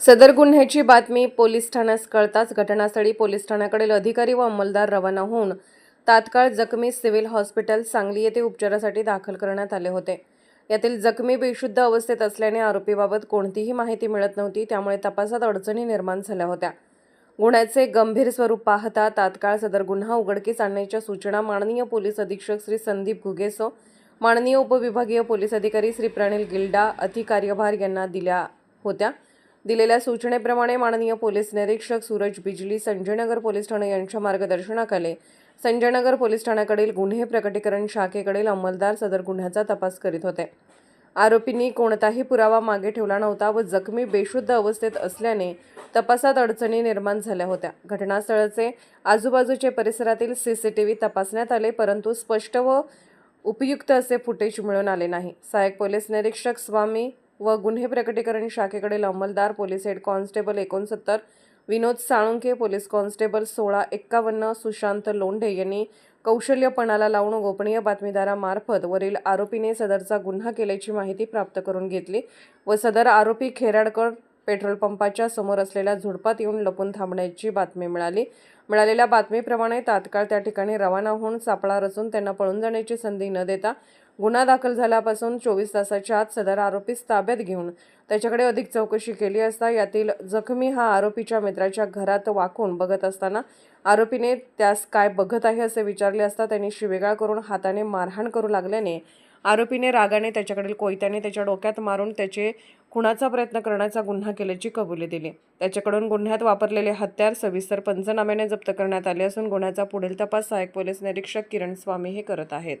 सदर गुन्ह्याची बातमी पोलीस ठाण्यास कळताच घटनास्थळी पोलीस ठाण्याकडील अधिकारी व अंमलदार रवाना होऊन तात्काळ जखमी सिव्हिल हॉस्पिटल सांगली येथे उपचारासाठी दाखल करण्यात आले होते. यातील जखमी बेशुद्ध अवस्थेत असल्याने आरोपीबाबत कोणतीही माहिती मिळत नव्हती त्यामुळे तपासात अडचणी निर्माण झाल्या होत्या. गुन्ह्याचे गंभीर स्वरूप पाहता तात्काळ सदर गुन्हा उघडकीस आणण्याच्या सूचना माननीय पोलीस अधीक्षक श्री संदीप घुगेसो माननीय उपविभागीय पोलीस अधिकारी श्री प्रणिल गिल्डा अतिकार्यभार यांना दिल्या होत्या. दिलेल्या सूचनेप्रमाणे माननीय पोलीस निरीक्षक सूरज बिजली संजयनगर पोलीस ठाणे यांच्या मार्गदर्शनाखाली संजयनगर पोलीस ठाण्याकडील गुन्हे प्रकटीकरण शाखेकडील अंमलदार सदर गुन्ह्याचा तपास करीत होते. आरोपींनी कोणताही पुरावा मागे ठेवला नव्हता व जखमी बेशुद्ध अवस्थेत असल्याने तपासात अडचणी निर्माण झाल्या होत्या. घटनास्थळाचे आजूबाजूचे परिसरातील सी सी टी व्ही तपासण्यात आले परंतु स्पष्ट व उपयुक्त असे फुटेज मिळून आले नाही. सहाय्यक पोलीस निरीक्षक स्वामी व गुन्हे प्रकटीकरण शाखेकडील अंमलदार पोलीस हेड कॉन्स्टेबल एकोणसत्तर विनोद साळुंके पोलीस कॉन्स्टेबल सोळा एक्कावन्न सुशांत लोंढे यांनी कौशल्यपणाला लावून गोपनीय बातमीदारामार्फत वरील आरोपीने सदरचा गुन्हा केल्याची माहिती प्राप्त करून घेतली व सदर आरोपी खेराडकर पेट्रोल पंपाच्या समोर असलेल्या झुडपात येऊन लपून थांबण्याची बातमी मिळाली. मिळालेल्या बातमीप्रमाणे तात्काळ त्या ठिकाणी रवाना होऊन सापळा रचून त्यांना पळून जाण्याची संधी न देता गुन्हा दाखल झाल्यापासून चोवीस तासाच्या आत सदर आरोपीस ताब्यात घेऊन त्याच्याकडे अधिक चौकशी केली असता यातील जखमी हा आरोपीच्या मित्राच्या घरात वाकून बघत असताना आरोपीने त्यास काय बघत आहे असे विचारले असता त्यांनी शिवेगाळ करून हाताने मारहाण करू लागल्याने आरोपीने रागाने त्याच्याकडील कोयत्याने त्याच्या डोक्यात मारून त्याचे खुणाचा प्रयत्न करण्याचा गुन्हा केल्याची कबुली दिली. त्याच्याकडून गुन्ह्यात वापरलेले हत्यार सविस्तर पंचनाम्याने जप्त करण्यात आले असून गुन्ह्याचा पुढील तपास सहाय्यक पोलीस निरीक्षक किरण स्वामी हे करत आहेत.